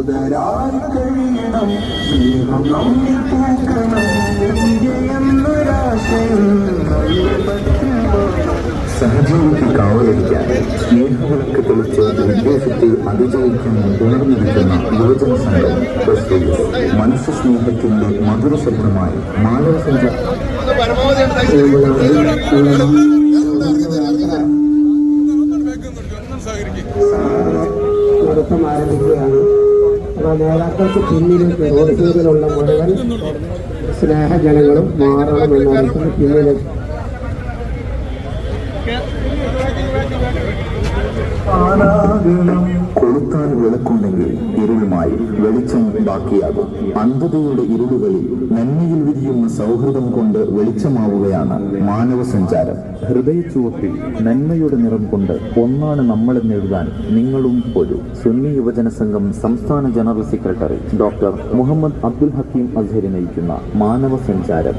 സഹോദരായി കഴിയണം സ്നേഹം പൂക്കണം നമ്മെ പറ്റുമ്പോൾ സഹജീവിക്ക് കാവലിരിക്കാൻ സ്നേഹവിളക്ക് തെളിച്ച് വിദ്വേഷത്തെ അതിജയിക്കാൻ ഉണർന്നിരിക്കുന്ന യുവജന സംഘം മനുഷ്യ സ്നേഹത്തിന്റെ മധുര ശബ്ദമായി മാനവ സഞ്ചാരം ആരംഭിക്കുകയാണ്. നേതാക്കൾക്ക് പിന്നിലേക്ക് റോഡ് സൈഡിലുള്ള മുഴുവൻ സ്നേഹജനങ്ങളും മാറണമെന്നായിരിക്കും പിന്നിലേക്ക് കൊളുത്താൻ വിളക്കുണ്ടെങ്കിൽ ഇരുളുമായി വെളിച്ചം ബാക്കിയാകും. അന്ധതയുടെ ഇരുളുകളിൽ നന്മയിൽ വിരിയുന്ന സൗഹൃദം കൊണ്ട് വെളിച്ചമാവുകയാണ് മാനവ സഞ്ചാരം ഹൃദയച്ചുവപ്പിൽ നന്മയുടെ നിറം കൊണ്ട് ഒന്നാണ് നമ്മളെന്ന് എഴുതാൻ നിങ്ങളും ഒരു. സുന്നി യുവജന സംഘം സംസ്ഥാന general secretary doctor Muhammad Abdul Hakeem Azhari നയിക്കുന്ന മാനവ സഞ്ചാരം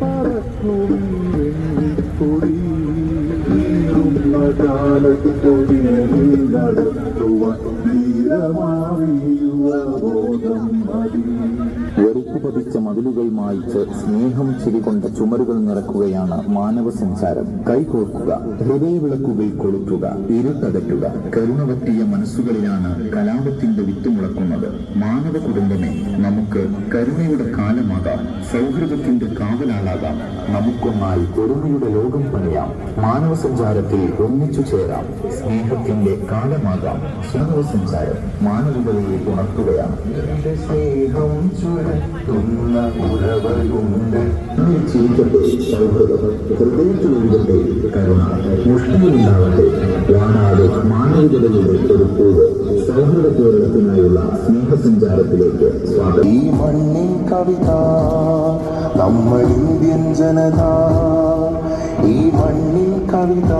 പറക്കും വെള്ളിക്കൊടി വീഴുന്ന കാലത്തൊടിയിൽ നടത്തുവാൻ ധീരമാറിയുവ ബോധം മതി. പതിച്ച മതിലുകൾ മായ്ച്ച് സ്നേഹം ചിരികൊണ്ട ചുമരുകൾ നിറക്കുകയാണ് മാനവ സഞ്ചാരം കൈകോർക്കുക ഹൃദയവിളക്കുകൾ കൊളുത്തുക ഇരുട്ടകറ്റുക. കരുണവറ്റിയ മനസ്സുകളിലാണ് കലാപത്തിന്റെ വിത്ത് മുളക്കുന്നത്. മാനവ കുടുംബമേ നമുക്ക് കരുണയുടെ കാലമാകാം സൗഹൃദത്തിന്റെ കാവലാളാകാം. നമുക്കൊന്നായി ഒരുമയുടെ ലോകം പണിയാം. മാനവ സഞ്ചാരത്തിൽ ഒന്നിച്ചു ചേരാം. സ്നേഹത്തിന്റെ കാലമാകാം മാനവ സഞ്ചാരം മാനവികതയെ ഉണർത്തുകയാണ് സ്നേഹം ഉറവയുണ്ട് ഉള്ളിൽ ചിരിക്കട്ടെ സൗഹൃദം ഹൃദയത്തിൽ കരുണ മുഷ്ടിയിലുണ്ടാവട്ടെ. വാടാതെ മാനവികതയുടെ ഒരു പൂവ് സൗഹൃദ കേരളത്തിനായുള്ള സ്നേഹസഞ്ചാരത്തിലേക്ക് സ്വാഗതം. ഈ മണ്ണിൻ കവിത നമ്മൾ ഇന്ത്യൻ ജനത. ഈ മണ്ണിൻ കവിത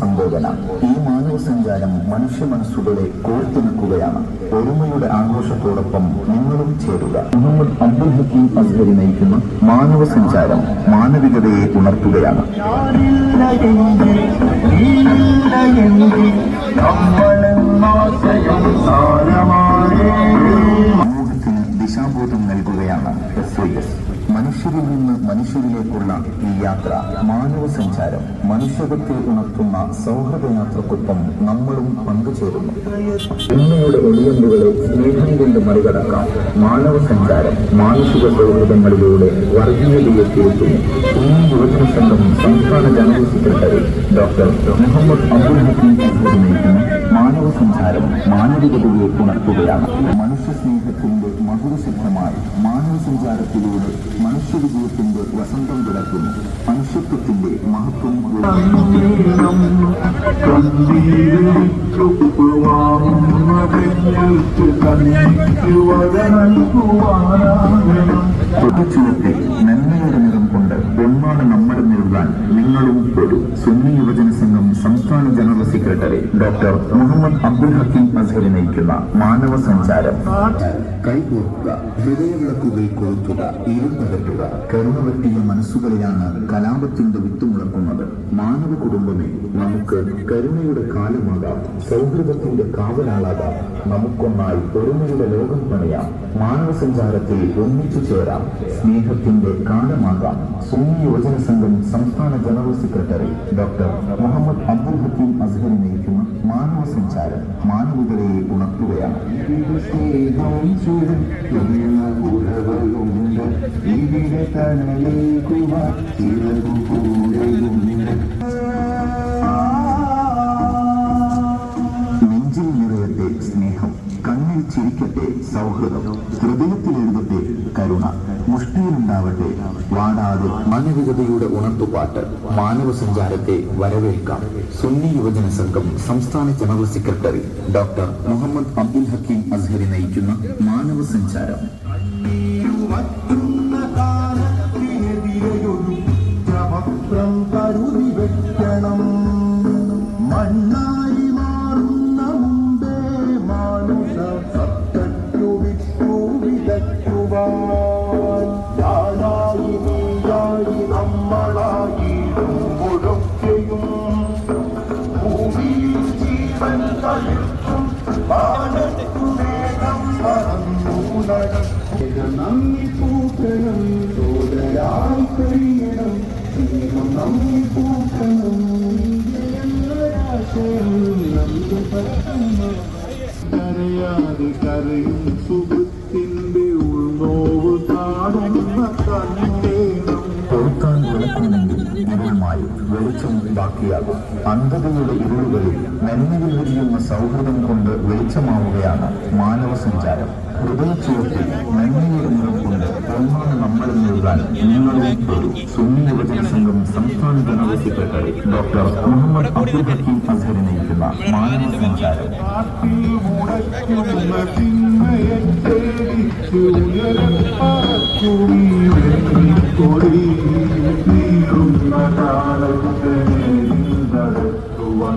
സംബോധന ഈ മാനവ സഞ്ചാരം മനുഷ്യ മനസ്സുകളെ കോർത്തിണക്കുകയാണ്. ഒരുമയുടെ ആഘോഷത്തോടൊപ്പം നിങ്ങളും ചേരുക. മുഹമ്മദ് അബ്ദുൽ ഹക്കീം അസ്ഹരി നയിക്കുന്ന മാനവ സഞ്ചാരം മാനവികതയെ ഉണർത്തുകയാണ്. ദിശാബോധം നൽകുകയാണ് എസ് ഐ എസ്. മനുഷ്യരിൽ നിന്ന് മനുഷ്യരിലേക്കുള്ള ഈ യാത്ര മാനവ സഞ്ചാരം മനുഷ്യകത്തെ ഉണർത്തുന്ന സൗഹൃദ യാത്രക്കൊപ്പം നമ്മളും പങ്കുചേരുന്നു. ഉണ്മയുടെ ഒളിയമ്പുകളെ സ്നേഹം കൊണ്ട് മറികടക്കാം. മാനവ സഞ്ചാരം മാനുഷിക സൗഹൃദങ്ങളിലൂടെ വർഗീയതയെ തിരുത്തുന്നു സുന്നി യുവജന സംഘം സംസ്ഥാന general secretary doctor Muhammad Abdul Hakeem നയിക്കുന്ന മാനവ സഞ്ചാരം മാനവികതയെ ഉണർത്തുകയാണ്. മനുഷ്യ മധുരസിദ്ധമായി മാനവ മനുഷ്യവിജയത്തിന്റെ മനുഷ്യ വിജയത്തിന്റെ വസന്തം വിളക്കുന്നു മനുഷ്യത്വത്തിന്റെ മഹത്വം പൊതുച്ചുവത്തിൽ നന്മയുടെ നിറം കൊണ്ട് ഒന്നാണ് നമ്മളെന്ന് എഴുതാൻ നിങ്ങളും ഒരു സുന്നി യുവജന സംഘം സംസ്ഥാന general secretary doctor Muhammad Abdul Hakeem Azhari നയിക്കുന്ന മാനവ സഞ്ചാരം. മനസ്സുകളിലാണ് കലാപത്തിന്റെ വിത്ത് മുളക്കുന്നത്. മാനവ കുടുംബമേ നമുക്ക് കരുണയുടെ കാലമാകാം സൗഹൃദത്തിന്റെ കാവലാളാകാം. നമുക്കൊന്നായി ഒരുമയുടെ ലോകം പണിയാം. മാനവ സഞ്ചാരത്തിൽ ഒന്നിച്ചു ചേരാം. സ്നേഹത്തിന്റെ കാലമാകാം. സുന്നി യുവജന സംഘം സംസ്ഥാന general secretary doctor Muhammad Abdul Hakeem Azhari നയിക്കുന്ന മാനവ സഞ്ചാരം മാനവികതയെ ഉണർത്തുകയാണ്. ഇവിടെ തണലേക്കുവാൻ ചിറകു കൂടെയുണ്ട് ചിരിക്കട്ടെ സൗഹൃദം. ഹൃദയത്തിലെഴുതട്ടെ കരുണ. മുഷ്ടിയിലുണ്ടാവട്ടെ വാടാതെ മാനവികതയുടെ ഉണർത്തുപാട്ട് മാനവ സഞ്ചാരത്തെ വരവേൽക്കാം. സുന്നി യുവജന സംഘം സംസ്ഥാന general secretary doctor Muhammad Abdul Hakeem Azhari നയിക്കുന്ന മാനവ സഞ്ചാരം കരയാതെ കരയും സുഹൃത്തിന്റെ ഉൾനോവ് കാണുന്ന കണ്ണേണം പൊറുക്കാൻ വിളക്കുന്നെങ്കിൽ ഇരുളുമായി വെളിച്ചം ബാക്കിയാകും അന്ധതയുടെ ഇരുളുകളിൽ നന്മയിൽ വിരിയുന്ന സൗഹൃദം കൊണ്ട് വെളിച്ചമാവുകയാണ് മാനവ സഞ്ചാരം ഹൃദയച്ചുവട്ടിൽ നന്മയുടെ നിറം കൊണ്ട് ഒന്നാണ് നമ്മൾ നൽകാൻ നിങ്ങളും സുന്നി യുവജന സംഘം സംസ്ഥാന general secretary doctor Muhammad Abdul Hakeem Azhar നയിക്കുന്ന മാനവ സഞ്ചാരം ഉയരപ്പറക്കും വെള്ളിക്കൊടി കാലത്തെ നടത്തുവാൻ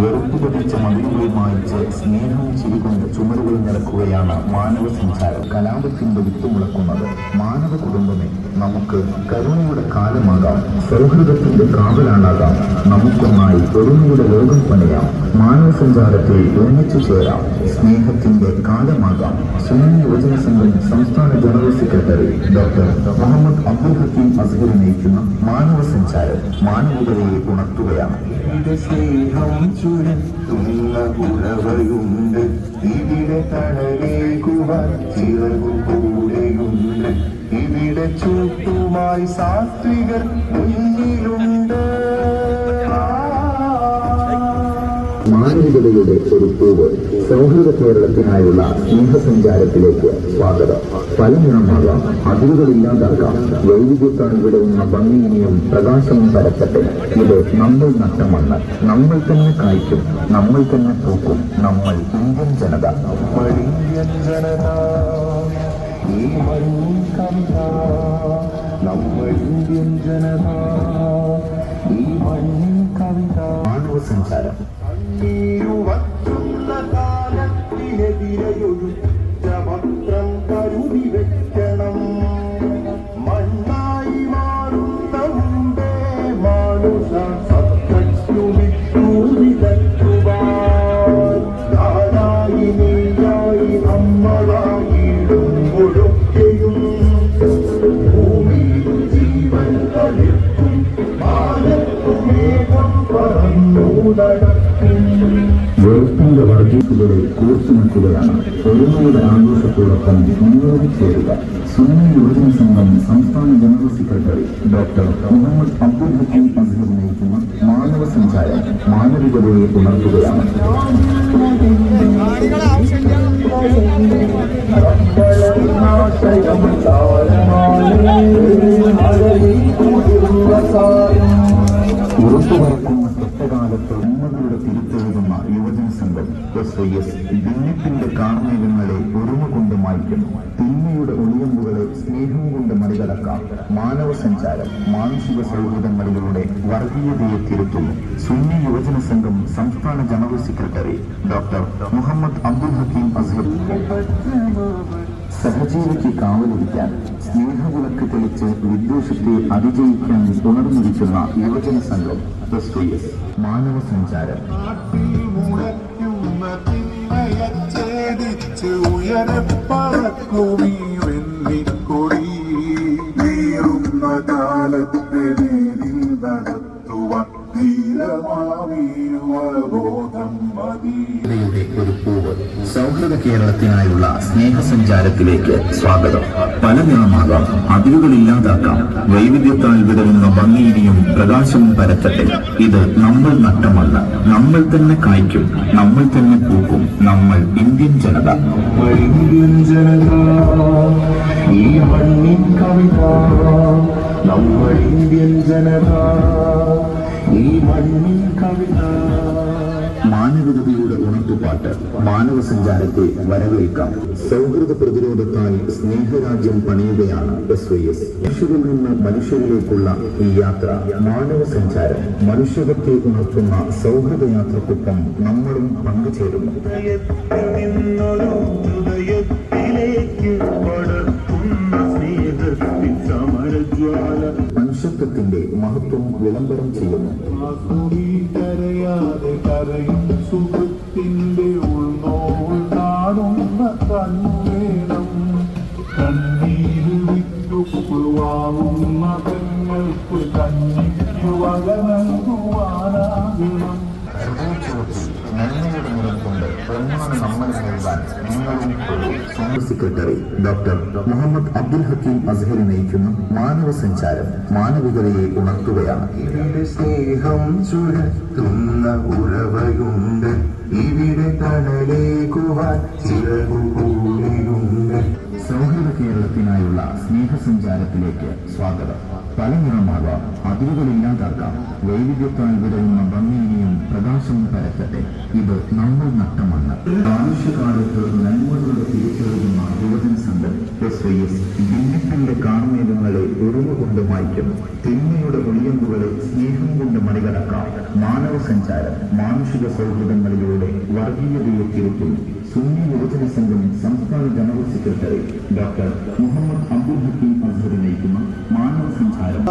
വെറുപ്പ് പതിച്ച മതിലുകൾ മായിച്ച് സ്നേഹം ചിരികൊണ്ട് ചുമരുകൾ നിറക്കുകയാണ് മാനവ സഞ്ചാരം കലാപത്തിന്റെ വിത്ത് മുളക്കുന്നത് മാനവ കുടുംബമേ. നമുക്ക് കരുണയുടെ കാലമാകാം സൗഹൃദത്തിന്റെ കാവലാണാകാം. നമുക്കൊന്നായി ഒരുമയുടെ ലോകം പണിയാം. മാനവ സഞ്ചാരത്തിൽ ഒന്നിച്ചു ചേരാം. സ്നേഹത്തിന്റെ കാലമാകാം. സുന്നി യുവജന സംഘം സംസ്ഥാന general secretary doctor Muhammad Abdul Hakeem Azhar നയിക്കുന്ന മാനവ സഞ്ചാരം മാനവികതയെ ഉണർത്തുകയാണ്. ചുരത്തുന്ന ഉറവയുണ്ട് ഇവിടെ തണലേക്കുവാൻ ചിറകു കൂടെയുണ്ട്. ഇവിടെ ചൂട്ടുമായി സാത്വികർ മുന്നിലുണ്ട്. മാനവികതയുടെ ഒരു പൂവ് സൗഹൃദ കേരളത്തിനായുള്ള സ്നേഹസഞ്ചാരത്തിലേക്ക് സ്വാഗതം. പല നിറമാകാം അതിരുകളില്ലാതാക്കാം വൈവിധ്യത്താൽ വിടവുന്ന ഭംഗിയിനെയും പ്രകാശവും പരത്തട്ടെ ഇത് നമ്മൾ നട്ടമണ്ണ് നമ്മൾ തന്നെ കായ്ക്കും നമ്മൾ തന്നെ പൂക്കും. നമ്മൾ ഇന്ത്യൻ ജനത. നമ്മൾ ഇന്ത്യൻ ജനത. ഈ മണ്ണിൻ വെറുപ്പിന്റെ കോർത്തു നിൽക്കുകയാണ് ഒരുമയുടെ ആഘോഷത്തോടൊപ്പം മുന്നോട്ട് ചേരുക. സുന്നി യുവജന സംഘം സംസ്ഥാന general secretary doctor Muhammad Abdul Hakeem Azhar നയിക്കുന്ന മാനവ സഞ്ചാരം മാനവികതയെ ഉണർത്തുകയാണ്. ഉറപ്പുവരക്കുന്ന കെട്ടകാലത്ത് ഉമ്മകളുടെ തിരുത്തെഴുതുന്ന യുവജന സംഘം എസ് ഭിന്നിപ്പിന്റെ കാർമേഘങ്ങളെ ഒരുമ കൊണ്ട് മായ്ക്കുന്നു തിന്മയുടെ ഒളിയമ്പുകളെ സ്നേഹം കൊണ്ട് മറികടക്കാം. മാനവ സഞ്ചാരം മാനസിക സൗഹൃദങ്ങളിലൂടെ വർഗീയതയെ തിരുത്തുന്നു സുന്നി യുവജന സംഘം സംസ്ഥാന general secretary doctor Muhammad Abdul Hakeem Azhar സഹജീവിക്ക് കാവലിരിക്കാൻ സ്നേഹവിളക്ക് തെളിച്ച് വിദ്വേഷത്തെ അതിജയിക്കാൻ ഉണർന്നിരിക്കുന്ന യുവജന സംഘം മാനവ സഞ്ചാരം ഉയരപ്പറക്കും ഈ വെള്ളിക്കൊടി. നീറുന്ന കാലത്തെ ഒരു പൂവ്. സൗഹൃദ കേരളത്തിനായുള്ള സ്നേഹസഞ്ചാരത്തിലേക്ക് സ്വാഗതം. പല നിറമാകാം അതിരുകളില്ലാതാക്കാം. വൈവിധ്യത്താൽ വിതരുന്ന ഭംഗിയിനെയും പ്രകാശവും പരത്തട്ടെ. ഇത് നമ്മൾ നട്ടമല്ല നമ്മൾ തന്നെ കായ്ക്കും നമ്മൾ തന്നെ പൂക്കും. നമ്മൾ ഇന്ത്യൻ ജനത. ഇന്ത്യൻ ജനത ഈ മണ്ണിൻ കവിത. നമ്മൾ ഇന്ത്യൻ ജനത. മാനവികതയുടെ ഉണർത്തുപാട്ട് പാട്ട് മാനവ സഞ്ചാരത്തെ വരവേൽക്കാം. സൗഹൃദ പ്രതിരോധത്താൽ സ്നേഹരാജ്യം പണിയുകയാണ് എസ് വൈ എസ് മനുഷ്യരിൽ നിന്ന് മനുഷ്യരിലേക്കുള്ള ഈ യാത്ര മാനവ സഞ്ചാരം മനുഷ്യകത്തെ ഉണർത്തുന്ന സൗഹൃദ യാത്രക്കൊപ്പം നമ്മളും പങ്കുചേരുന്നു. സമരജ്വാല മനുഷ്യത്വത്തിന്റെ മഹത്വം വിളംബരം ചെയ്യുന്നു. നൽകുവാനാകണം ഹൃദയച്ചുവട്ടിൽ നന്മയുടെ നിറം കൊണ്ട് ഒന്നാണ് നമ്മൾ നൽകാൻ നിങ്ങളും zonal secretary doctor Muhammad Abdul Hakeem Azhari നയിക്കുന്ന മാനവ സഞ്ചാരം മാനവികതയെ ഉണർത്തുകയാണ്. ഇവിടെ സ്നേഹം ചുരത്തുന്ന ഉറവയുണ്ട്. ഇവിടെ തണലേക്കുവാൻ കേരളത്തിനായുള്ള സ്നേഹസഞ്ചാരത്തിലേക്ക് സ്വാഗതം. പല നിറമാകാം അതിരുകളില്ലാതാക്കാം വൈവിധ്യത്താൽ വിടരുന്ന ഭംഗിയും പ്രകാശവും പരത്തട്ടെ. ഇത് നമ്മൾ നട്ടമണ്ണ് ആവശ്യകാലത്ത് നന്മകളുടെ തിരിച്ചറിയുന്ന യുവജന സംഘം എസ് വൈ എസ് ഭിന്നത്തിന്റെ കാർമേഘങ്ങളെ ഉറവുകൊണ്ട് മായ്ക്കും. തിന്മയുടെ ഒളിയമ്പുകളെ സ്നേഹം കൊണ്ട് മറികടക്കാം. മാനവ സഞ്ചാരം മാനുഷിക സൗഹൃദങ്ങളിലൂടെ വർഗീയതയെ തിരുത്തുന്നു സുന്നി യുവജന സംഘം സംസ്ഥാന general secretary doctor Muhammad Abdul Hakeem Azhari നയിക്കുന്ന മാനവ സംഹാരം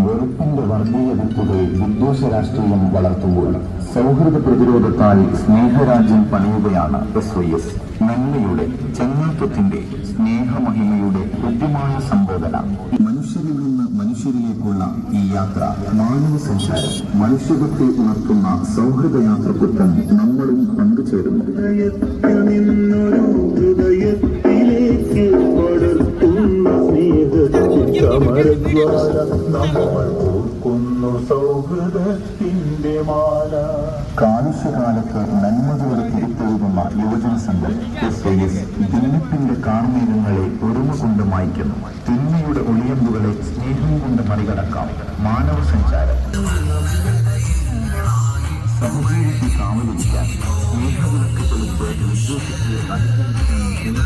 വെറുപ്പിന്റെ വർഗീയ വിത്തുകൾ വിദ്വേഷ രാഷ്ട്രീയം വളർത്തുമ്പോൾ സൗഹൃദ പ്രതിരോധത്താൽ സ്നേഹരാജ്യം പണിയുകയാണ് എസ് വൈ എസ് നന്മയുടെ ചങ്ങാത്വത്തിന്റെ സ്നേഹമഹിമയുടെ കൃത്യമായ സംബോധന. മനുഷ്യരിൽ നിന്ന് മനുഷ്യരിലേക്കുള്ള ഈ യാത്ര മാനവ സംസാരം മനുഷ്യത്വത്തെ ഉണർത്തുന്ന സൗഹൃദ യാത്രക്കൊപ്പം നമ്മളും പങ്കുചേരുന്നു. ഹൃദയത്തിലേക്ക് നമ്മൾ ഓർക്കുന്നു. സൗഹൃദത്തിന്റെ മാല. കാലുഷ്യകാലത്ത് നന്മകളുടെ തിരിത്തെഴുതുന്ന യുവജന സംഘം ഭിന്നത്തിന്റെ കാർമേഘങ്ങളെ ഒരുമ കൊണ്ട് മായ്ക്കുന്നു. തിന്മയുടെ ഒളിയമ്പുകളെ സ്നേഹം കൊണ്ട് മറികടക്കാം മാനവ സഞ്ചാരം സഹജീവിക്ക് കാവലിരിക്കാൻ സ്നേഹവിളക്ക് തെളിച്ച് വിശ്വസിച്ച് അനുഭവിക്കുന്ന